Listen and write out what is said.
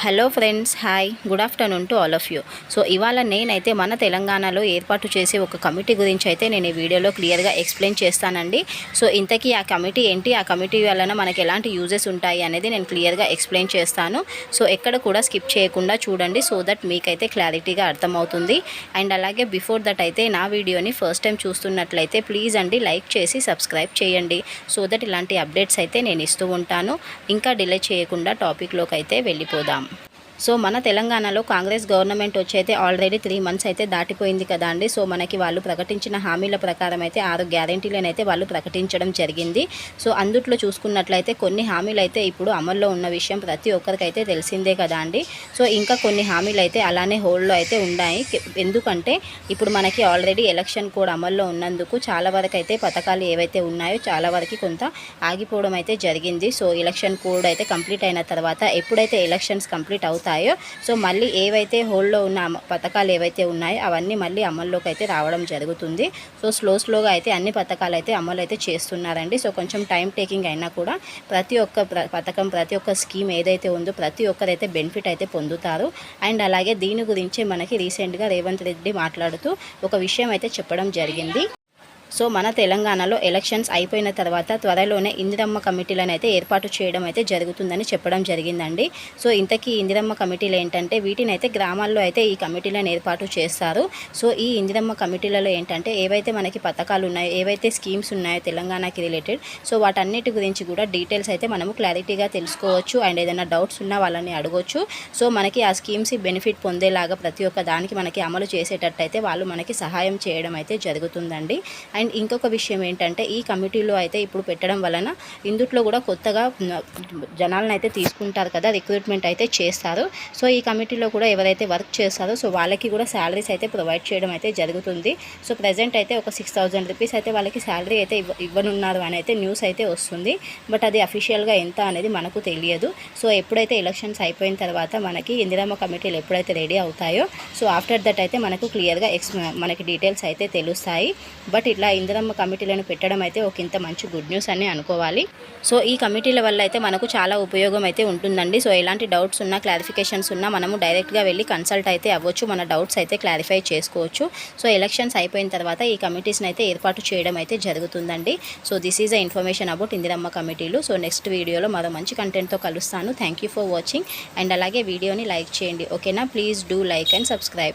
Hello friends hi. Good afternoon to all of you. So ఇవాళ నేనైతే మన తెలంగాణలో ఏర్పాటు చేసే ఒక కమిటీ గురించి అయితే నేను ఈ వీడియోలో క్లియర్గా ఎక్స్ప్లెయిన్ చేస్తానండి. సో ఇంతకీ ఆ కమిటీ ఏంటి? ఆ కమిటీ వలన మనకి ఎలాంటి యూజెస్ ఉంటాయి అనేది నేను క్లియర్గా ఎక్స్ప్లెయిన్ చేస్తాను. సో ఎక్కడ కూడా స్కిప్ చేయకుండా చూడండి సో దట్ మీకైతే క్లారిటీగా అర్థమవుతుంది. అండ్ అలాగే బిఫోర్ దట్ అయితే నా వీడియోని ఫస్ట్ టైం చూస్తున్నట్లయితే ప్లీజ్ అండి లైక్ చేసి సబ్స్క్రైబ్ చేయండి. సో దట్ ఇలాంటి అప్డేట్స్ అయితే నేను ఇస్తూ ఉంటాను. ఇంకా డిలే చేయకుండా టాపిక్లోకి అయితే వెళ్ళిపోదాం. సో మన తెలంగాణలో కాంగ్రెస్ గవర్నమెంట్ వచ్చి అయితే ఆల్రెడీ త్రీ మంత్స్ అయితే దాటిపోయింది కదా అండి. సో మనకి వాళ్ళు ప్రకటించిన హామీల ప్రకారం అయితే ఆరు గ్యారంటీలనైతే వాళ్ళు ప్రకటించడం జరిగింది. సో అందుట్లో చూసుకున్నట్లయితే కొన్ని హామీలు అయితే ఇప్పుడు అమల్లో ఉన్న విషయం ప్రతి ఒక్కరికైతే తెలిసిందే కదా అండి. సో ఇంకా కొన్ని హామీలు అయితే అలానే హోల్డ్లో అయితే ఉన్నాయి. ఎందుకంటే ఇప్పుడు మనకి ఆల్రెడీ ఎలక్షన్ కోడ్ అమల్లో ఉన్నందుకు చాలా వరకు అయితే పథకాలు ఏవైతే ఉన్నాయో చాలా వరకు కొంత ఆగిపోవడం అయితే జరిగింది. సో ఎలక్షన్ కోడ్ అయితే కంప్లీట్ అయిన తర్వాత ఎప్పుడైతే ఎలక్షన్స్ కంప్లీట్ వస్తాయో సో మళ్ళీ ఏవైతే హోల్డ్లో ఉన్న పథకాలు ఏవైతే ఉన్నాయో అవన్నీ మళ్ళీ అమల్లోకి అయితే రావడం జరుగుతుంది. సో స్లో స్లోగా అయితే అన్ని పథకాలు అయితే అమలు అయితే చేస్తున్నారండి. సో కొంచెం టైం టేకింగ్ అయినా కూడా ప్రతి ఒక్క పథకం ప్రతి ఒక్క స్కీమ్ ఏదైతే ఉందో ప్రతి ఒక్కరైతే బెనిఫిట్ అయితే పొందుతారు. అండ్ అలాగే దీని గురించి మనకి రీసెంట్గా రేవంత్ రెడ్డి మాట్లాడుతూ ఒక విషయం అయితే చెప్పడం జరిగింది. సో మన తెలంగాణలో ఎలక్షన్స్ అయిపోయిన తర్వాత త్వరలోనే ఇందిరమ్మ కమిటీలను అయితే ఏర్పాటు చేయడం అయితే జరుగుతుందని చెప్పడం జరిగిందండి. సో ఇంతకీ ఇందిరమ్మ కమిటీలు ఏంటంటే వీటిని అయితే గ్రామాల్లో అయితే ఈ కమిటీలను ఏర్పాటు చేస్తారు. సో ఈ ఇందిరమ్మ కమిటీలలో ఏంటంటే ఏవైతే మనకి పథకాలు ఉన్నాయో ఏవైతే స్కీమ్స్ ఉన్నాయో తెలంగాణకి రిలేటెడ్ సో వాటన్నిటి గురించి కూడా డీటెయిల్స్ అయితే మనము క్లారిటీగా తెలుసుకోవచ్చు. అండ్ ఏదైనా డౌట్స్ ఉన్నా వాళ్ళని అడగొచ్చు. సో మనకి ఆ స్కీమ్స్ బెనిఫిట్ పొందేలాగా ప్రతి ఒక్క దానికి మనకి అమలు చేసేటట్టయితే వాళ్ళు మనకి సహాయం చేయడం అయితే జరుగుతుందండి. అండ్ ఇంకొక విషయం ఏంటంటే ఈ కమిటీలో అయితే ఇప్పుడు పెట్టడం వలన ఇందుట్లో కూడా కొత్తగా జనాలను అయితే తీసుకుంటారు కదా రిక్రూట్మెంట్ అయితే చేస్తారు. సో ఈ కమిటీలో కూడా ఎవరైతే వర్క్ చేస్తారో సో వాళ్ళకి కూడా శాలరీస్ అయితే ప్రొవైడ్ చేయడం అయితే జరుగుతుంది. సో ప్రజెంట్ అయితే ఒక సిక్స్ థౌజండ్ రూపీస్ అయితే వాళ్ళకి శాలరీ అయితే ఇవ్వ ఇవ్వనున్నారు అని అయితే న్యూస్ అయితే వస్తుంది. బట్ అది అఫీషియల్గా ఎంత అనేది మనకు తెలియదు. సో ఎప్పుడైతే ఎలక్షన్స్ అయిపోయిన తర్వాత మనకి ఇందిరామ కమిటీలు ఎప్పుడైతే రెడీ అవుతాయో సో ఆఫ్టర్ దట్ అయితే మనకు క్లియర్గా ఎక్స్ మనకి డీటెయిల్స్ అయితే తెలుస్తాయి. బట్ ఇట్లా ఇందిరమ్మ కమిటీలను పెట్టడం అయితే ఒక ఇంత మంచి గుడ్ న్యూస్ అని అనుకోవాలి. సో ఈ కమిటీల వల్ల అయితే మనకు చాలా ఉపయోగం అయితే ఉంటుందండి. సో ఎలాంటి డౌట్స్ ఉన్నా క్లారిఫికేషన్స్ ఉన్నా మనము డైరెక్ట్గా వెళ్ళి కన్సల్ట్ అయితే అవ్వచ్చు. మన డౌట్స్ అయితే క్లారిఫై చేసుకోవచ్చు. సో ఎలక్షన్స్ అయిపోయిన తర్వాత ఈ కమిటీస్ని అయితే ఏర్పాటు చేయడం అయితే జరుగుతుందండి. So this is a information about Indiramma కమిటీలు. సో నెక్స్ట్ వీడియోలో మరో మంచి కంటెంట్తో కలుస్తాను. Thank you for watching and అలాగే వీడియోని లైక్ చేయండి. ఓకేనా please do like and subscribe